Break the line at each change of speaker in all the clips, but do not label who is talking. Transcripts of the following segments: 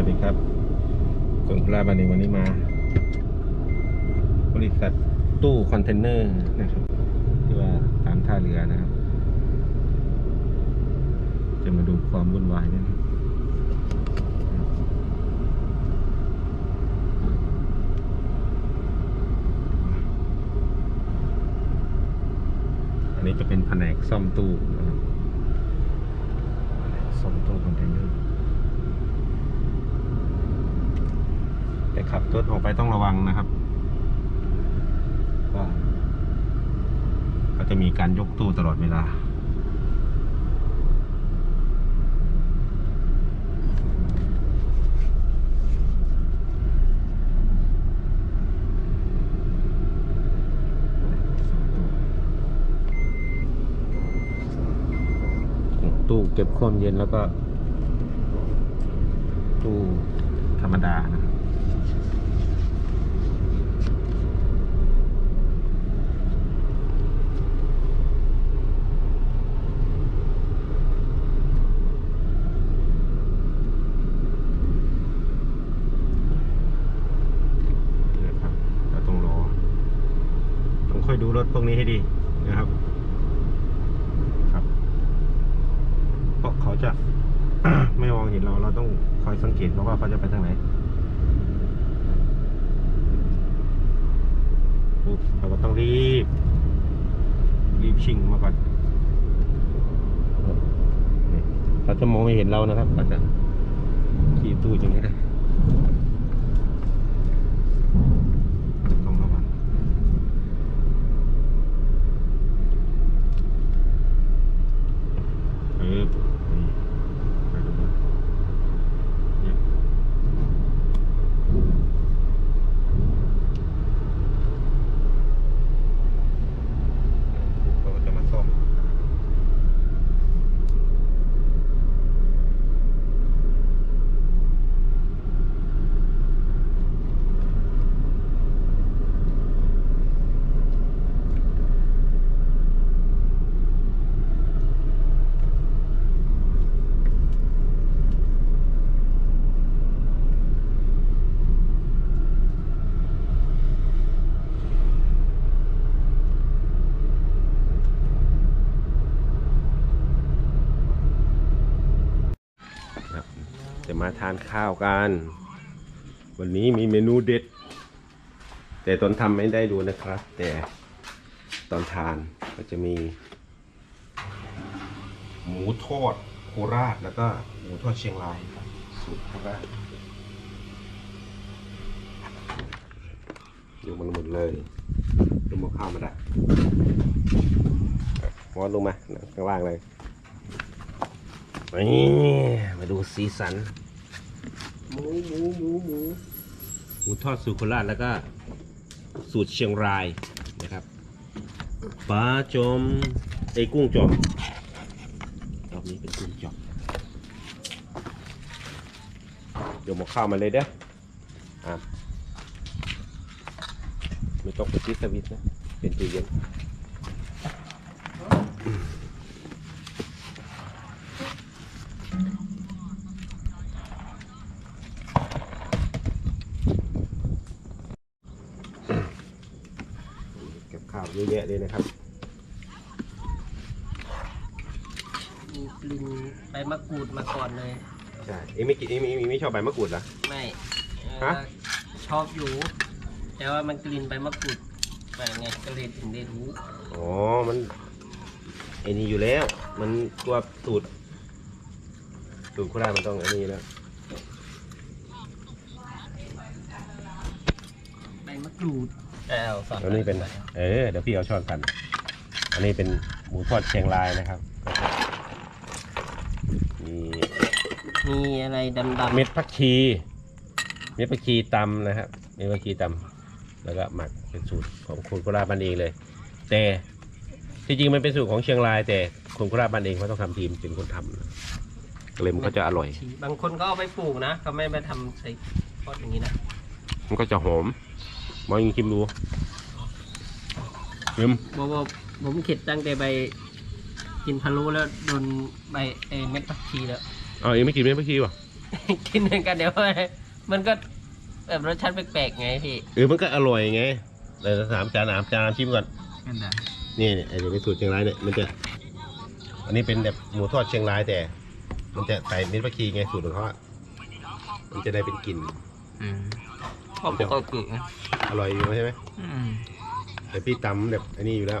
วัสดีครับกงกลาบันเองวันนี้มา บริษัทตู้คอนเทนเนอร์นะครับที่ว่าตามท่าเรือนะครับ จะมาดูความวุ่นวายนี่นะครับอันนี้จะเป็นแผนกซ่อมตู้นะครับซ่อมตู้คอนเทนเนอร์ แต่ขับ รถออกไปต้องระวังนะครับก็ก็จะมีการยกตู้ตลอดเวลา ตู้เก็บความเย็นแล้วก็ตู้ธรรมดานะครับ นะครับเราต้องรอ ต้องค่อย ดูรถพวกนี้ให้ดีนะครับครับ เพราะเขาจะไม่มองเห็นเราเราต้องคอยสังเกตเพราะว่าเขาจะไปทางไหนปุ๊บเราก็ต้องรีบ รีบชิงมาก่อนนี่เขาจะมองไม่เห็นเรานะครับเขาจะขี่ตู้อย่างนี้เลย ต้องระวังเออนี่ไปดูนะเนี่ยเขาก็จะมาซ่อมครับ จะมาทานข้าวกัน วันนี้มีเมนูเด็ด แต่ตอนทำไม่ได้ดูนะครับ แต่ตอนทานก็จะมี หมูทอดโคราชแล้วก็หมูทอดเชียงรายครับสูตรโคราชอยู่มันหมดเลยดูหมอข้าวมาได้มอสลงมานั่งข้างล่างเลย นี่มาดูสีสัน หมูหมูหมูหมูหมูทอดสูตรโคราชแล้วก็ สูตรเชียงรายนะครับปลาจอมไอ้กุ้งจอมรอบนี้เป็นกุ้งจอกเดี๋ยวหมกข้าวมาเลยเด้ออะไม่ต้องไปติดสวิตช์นะ เป็นตู้เย็น เยอะแยะเลยนะครับ
มีกลิ่นใบมะกรูดมาก่อนเลย
ใช่เอ็งไม่กินเอ็งไม่เอ็งไม่ชอบใบมะกรูดเหรอ
ไม่เอ่อ
ฮะ
ชอบอยู่ แต่ว่ามันกลิ่นใบมะกรูดไปไงก็เลยถึงได้รู้
อ๋อ มันไอ้นี่อยู่แล้ว มันตัวสูตร สูตรโคราชมันต้องอันนี้แล้ว
ใบมะกรูด เอาสอน
แล้วนี่เป็น เออ เดี๋ยวพี่เอาช้อนกัน อันนี้เป็นหมูทอดเชียงรายนะครับมี
มีอะไรดำๆ
เม็ดผักชี เม็ดผักชีตำนะครับ เม็ดผักชีตำแล้วก็หมักเป็นสูตรของคนโคราชบ้านเองเลย แต่ที่จริงมันเป็นสูตรของเชียงราย แต่คนโคราชบ้านเองเขาต้องทำทีมเป็นคนทำนะก็เลยมันก็จะอร่อย
บางคนก็เอาไปปลูกนะเขาไม่ไปทำใส่ทอดอย่างนี้นะ
มันก็จะหอม มองยิงชิมดูชิม
บอกว่าผมเข็ดตั้งแต่ใบกินพะโล้แล้วโดนใบเออเม็ดผักชีแล้ว
เอาเองไม่กินเม็ดผักชีป่ะ
ไกินเหมือนกันเดี๋ยวมันก็แบบรสชาติแปลกๆไงพี่
เออมันก็อร่อยไงแต่สามจานอามจานอามชิมก่อน
นั่นแหละ
นี่เนี่ยไอ้เดี๋ยวเป็นสูตรเชียงรายเนี่ยมันจะ อันนี้เป็นแบบหมูทอดเชียงรายแต่ มันจะใส่เม็ดผักชีไงสูตรของเขาอะมันจะได้เป็นกลิ่น
อืมชอบปกตินะ
อร่อยอยู่ใช่ไหม
อืม
แต่พี่ตำแบบอันนี้อยู่แล้ว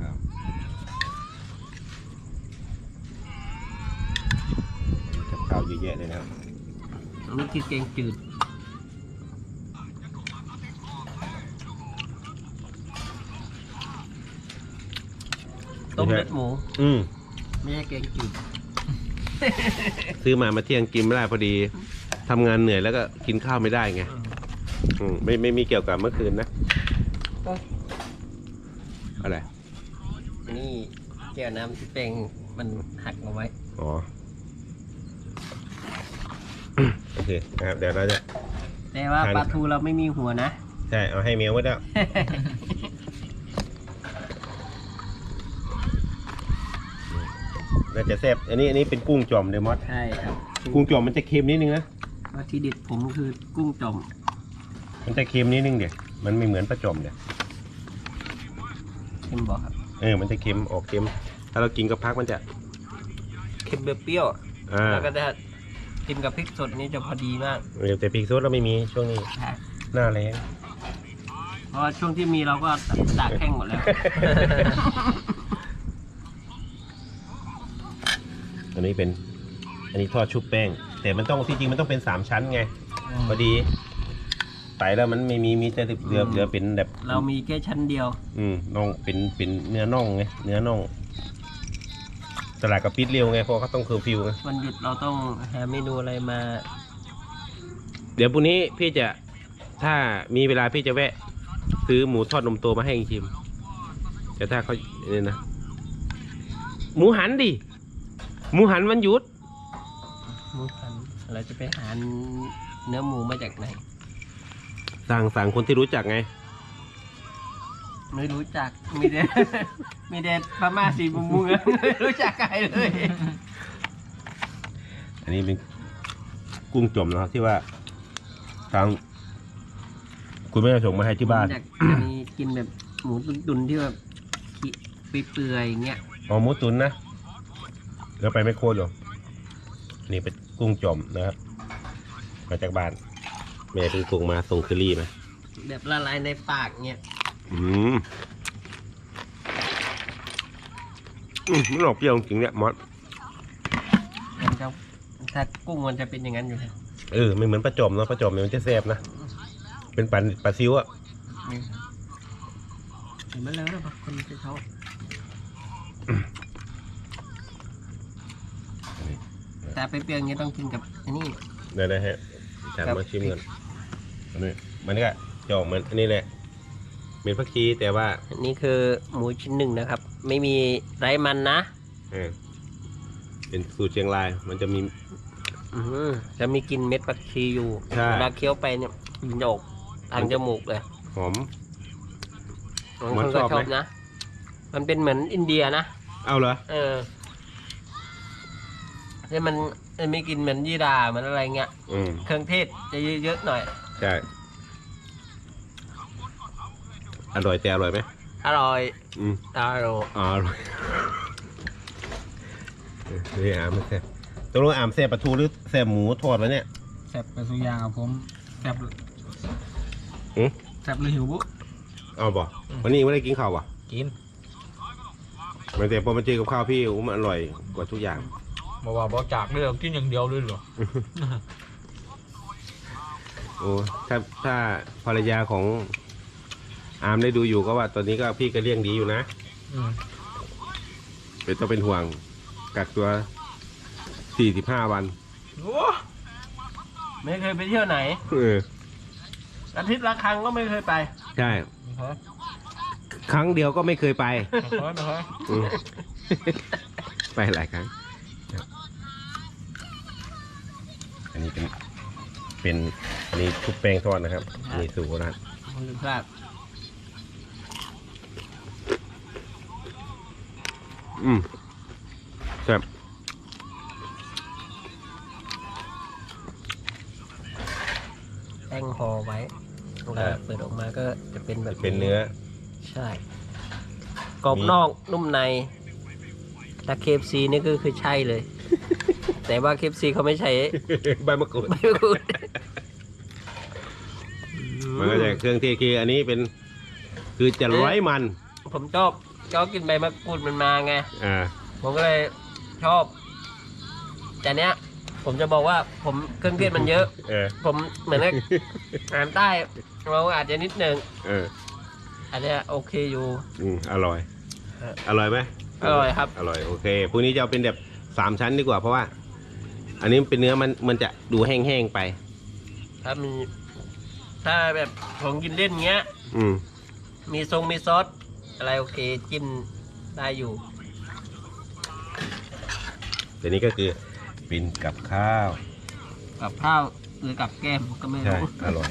ครับกับข้าวเยอะแยะเลยนะครับ
อันนี้คือแกงจืดต้มเลือดหมู
อืม
ไม่ใช่แกงจืด
ซื้อมามาเที่ยงกินไม่ได้พอดี ทำงานเหนื่อยแล้วก็กินข้าวไม่ได้ไงอืมไม่ไม่มีเกี่ยวกับเมื่อคืนนะอะไร
นี่แก้วน้ำที่เป็นมันหักเอาไว้
อ๋อ โอเคนะครับเดี๋ยวเราจะ
แต่ว่า
ทาน
ปลาทูเราไม่มีหัวนะ
ใช่เอาให้เมียไว้แล้วน่าจะแซ่บอันนี้อันนี้เป็นกุ้งจอมเดมอส
ใช่ครับ
กุ้งจอมมันจะเค็มนิดนึงนะ
ว่าที่เด็ดผมคือกุ้งจอม
มันจะเค็มนิดนึงเดี๋ยวมันไม่เหมือนปลาจอมเดี๋ยว
เค็มบอกครับ
เออ มันจะเค็มออกเค็ม ถ้าเรากินกับพักมันจะ
เค็มเปรี้ยว
อ่า
ๆแล้วก็จะกินกับพริกสดนี่จะพอดีมาก
เออแต่พริกซดเราไม่มีช่วงนี้
ใช่
หน้าแรง
เพราะว่าช่วงที่มีเราก็ตากแห้งหมดแล้ว
อันนี้เป็น อันนี้ทอดชุบแป้ง แต่มันต้องที่จริงมันต้องเป็นสามชั้นไงพอดีไตแล้วมันไม่มีมีแต่เหลือ
อืม
เหลือเป็นแบบ
เรามีแค่ชั้นเดียว
อืมน่องเป็นเป็นเนื้อน่องไงเนื้อน่องตลาดกับปิดเร็วไงเพราะเขาต้องเคอร์ฟิวไง
วันหยุดเราต้องหาเมนูอะไรมา
เดี๋ยวพรุ่งนี้พี่จะถ้ามีเวลาพี่จะแวะ ซื้อหมูทอดนมโตมาให้ชิมแต่ถ้าเขาเนี่ยนะหมูหันดิหมูหันวันหยุด
หมูหัน เราจะไปหาเนื้อหมูมาจากไหน
สั่งสั่งคนที่รู้จักไง
ไม่รู้จัก มีแต่มีแต่พม่าสีมุมมุงไม่รู้จักใครเลย
อันนี้เป็นกุ้งจมนะครับที่ว่าทางคุณแม่ส่งมาให้ที่บ้าน
จากอันนี้กินแบบหมูตุนๆที่แบบขี้เปื่อยๆอย่างเงี้ย
อ๋อหมูตุ๋นนะเดี๋ยวไปไม่โคตรหรอนี่เป็น กุ้งจมนะครับ มาจากบ้านแม่เพิ่งส่งมาส่งเคอรี่มา
แบบละลายในปากเงี้ย
อืมอืมมันออกเปรี้ยวจริงๆเนี่ยมอส
มันจะถ้ากุ้งมันจะเป็นอย่างนั้นอยู่แล้ว
เออไม่เหมือนปลาจอมเนาะปลาจอมเนี่ยมันจะแซ่บนะเป็นปลาปลาซิวอะ
นี่เห็นไหมแล้วนะบางคนจะชอบแต่ไปเปรี้ยวอย่างเงี้ยต้องกินกับอันนี้
เดี๋ยวนะฮะจาน
ครับ
มาชิมกันอันนี้มันก็จะออกเหมือนอันนี้แหละเป็นผักชีแต่ว่า
อันนี้คือหมูชิ้นหนึ่งนะครับ ไม่มีไร้มันนะ
เออเป็นสูตรเชียงราย มันจะมี
อือจะมีกลินเม็ดผักชีอยู่
ใช่
เวลาเคี้ยวไปเนี่ยโยกทางจมูกเลย
หอม
บาง
มั
คนน
ช
ก็
อบไหม
ชอบนะ มันเป็นเหมือนอินเดียนะ
เอาเหรอ
เออ ที่มันมันไม่กินเหมือนยีราเหมือนอะไรเงี้ย
อืม
เครื่องเทศจะเยอะๆหน่อย
ใช่ อร่อยแต่อร่อยไหม
อร่อย
อืม
อร่อย
อ๋ออร่อยเออนี่อามไม่แซ่บตกลงอามแซ่บปลาทูหรือแซ่บหมูทอดวะเนี่ย
แซ่บไปสุกอย่างครับผมแซ่บ
อืม
แซ่บเลยหิวบุ
เอาบ่วันนี้ไม่ได้กินข้าวว่ะ
กิน
มันแต่พอมาเจอกับข้าวพี่อู้มันอร่อยกว่าทุกอย่าง
บอกว่าบอกจากเลยเหรอกินอย่างเดียวเลยเหรอ
โอ้ถ้าถ้าภรรยาของอามได้ดูอยู่ก็ว่า ตอนนี้ก็พี่ก็เลี้ยงดีอยู่นะ
อืม
ไม่ต้องเป็นห่วงกักตัวสี่สิบห้าวัน
โอ้
ไม่เคยไปเที่ยวไหน
เออ
อาทิตย์ละครั้งก็ไม่เคยไป
ใช่
ฮะ
ครั้งเดียวก็ไม่เคยไป
ฮะนะฮะ
อืม ไปหลายครั้ง อันนี้เป็นเป็นอันนี้ชุบแป้งทอดนะครับมีสูตนะ
ครับ
อืมแซ่บแป้
งห่อไว้เวลาเปิดออกมาก็จะเป็นแบบ
เป็นเนื้อ
ใช่กรอบนอกนุ่มในถ้าเคฟซีนี่ก็คือใช่เลย แต่ว่าเคฟซีเขาไม่ใช้
ใบมะกรูด
ใบมะกรูด
มันก็จะเครื่องเทศคืออันนี้เป็น คือจะไร้มัน
ผมชอบชอบกินใบมะกรูดมันมาไง
อ่า
ผมก็เลยชอบ แต่เนี้ย ผมจะบอกว่าผมเครื่องเทศมันเยอะ
เออ
ผมเหมือนกับอาหารใต้เราอาจจะนิดนึง
เออ
อาจจะโอเคอยู่
อืมอร่อย
เออ
อร่อยไหม
อร่อยครับ
อร่อยโอเคพวกนี้จะเอาเป็นแบบสามชั้นดีกว่าเพราะว่า อันนี้เป็นเนื้อมันมันจะดูแห้งๆไป
ถ้ามี ถ้าแบบผมกินเล่นเงี้ย
อืม
มีทรงมีซอสอะไรโอเคจิ้มได้อยู่
แต่นี้ก็คือเป็นกับข้าว
กับข้าวหรือกับแก้มก็ไม่
ใช่
รู้
อร่อย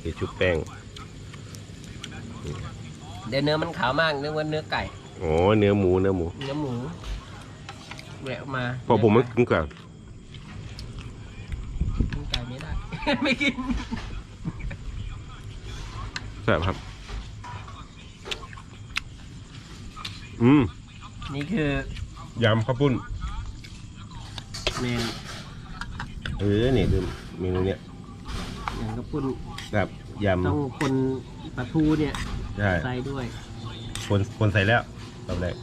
คือชุบแป้ง
เดี๋ยวเนื้อมันขาวมากนึกว่าเนื้อไก่
โอ้เนื้อหมูเนื้อหมู
เนื้อหมู แหวะออกมา
พอผมมันกินก่อน
กินไก่ไม่ได้ ไม่กิน
แซ่บครับ อืม
นี่คือยำ
ข้าวปุ้น
เมน
เออนี่คือเมนูเนี้ย
อย่างกระปุ้น
แบบย
ต้องคนปลาทูเนี่ยำ
ใช่
ใส่ด้วย
คนคนใส่แล้วตอนแรก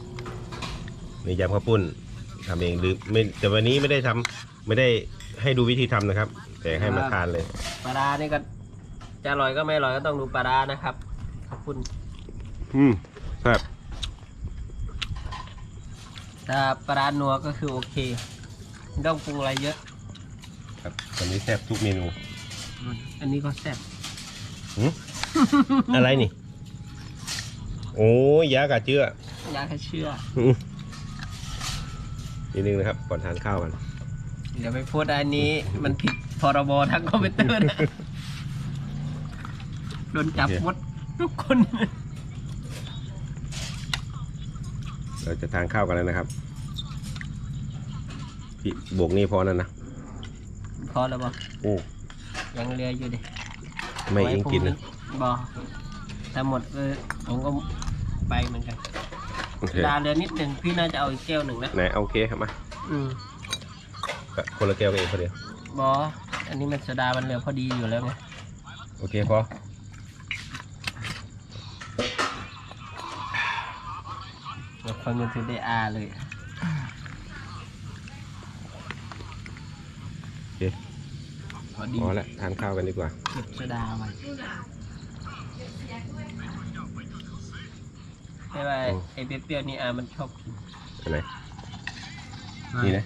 นี่ยำข้าวปุ้น ทำเองหรือไม่แต่วันนี้ไม่ได้ทำไม่ได้ให้ดูวิธีทำนะครับ แต่ให้มาทานเลย
ปลาร้านี่ก็จะอร่อยก็ไม่อร่อยก็ต้องดูปลาร้านะครับ ขอบคุณ
อืมครับ
ถ้าปลาร้านัวก็คือโอเคไม่ต้องปรุงอะไรเยอะ
ครับวันนี้แซ่บทุกเมนู
อืมอันนี้ก็แซ่บ
หืม อะไรนี่ โอ้ยยากาเจื้อ
อยากให้เชื่อ
อืม นิดนึงนะครับก่อนทานข้าวกัน
เดี๋ยวไปพูดอันนี้มันผิดพรบทั้งคอมพิวเตอร์นะโดนจับหมดทุกคน
เราจะทานข้าวกันแล้วนะครับพี่บวกนี่พอนั่นนะ
พอแล้วบอ
โอ้
ยังเหลืออยู่ดิ
ไม่เองกินนะ
บอถ้าหมดเออผมก็ไปเหมือนกัน
โอเค
ดาเหลือนิดหนึ่งพี่น่าจะเอาอีกแก้วหนึ่งนะ
ไหนโอเคครับมา
อืม
ก็คนละแก้วเองพอดียว
บออันนี้มันโซดามันเหลือพอดีอยู่แล้วไง
โอเคพอ
เราคนมันถึงได้อาเลย
โอเค
พอดี
พอแล้วทานข้าวกันดีกว่า
เก็บโซดาไว้ ไม่ว่า
อืม
ไอ้เปรี้ยวๆนี่อามันชอบกิน
อันไหนนี่นะ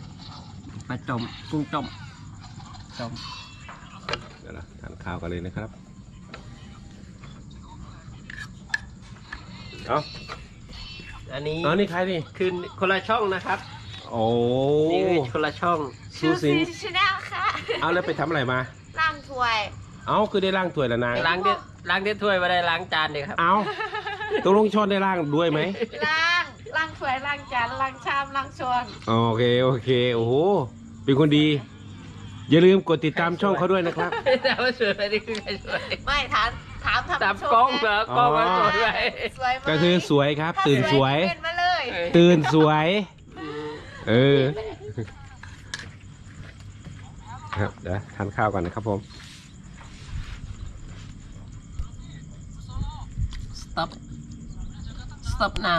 ปลาจมกุ้งจมจม
เดี๋ยวเราทานข้าวกันเลยนะครับ เอา
อันนี้
เอานี่ใครนี่
คือคนละช่องนะครับ
โอ้
นี่คือคนละช่อง
ซูซิง
ชแนลค่ะ
เอาแล้วไปทำอะไรมา
ร่างถวย
เอาคือได้ร่างถ้วยละนาง
ล้างเด็ดล้างเด็ดถ้วยมาได้ล้างจานเลยครับ
เอา ตกลงช้อนได้ร่างด้วยไหม
ร่างร่างถวยร่างจานร่างชามร่างชวน
โอเคโอเคโอ้โหเป็นคนดี อย่าลืมกดติดตามช่องเขาด้วยนะครับ
แต่ว่าสวยไหมนี่คือใครสวย
ไม่ถามถามทำ
ตาม
ชม
กล้อง
ไเห
รอกล้องมาสวยไหม
สวยไหม
ก็คือสวยครับตื่นสวย
เป็นมาเลย
ตื่นสวย เออ ครับเดี๋ยวทานข้าวก่อนนะครับผม
stop up now.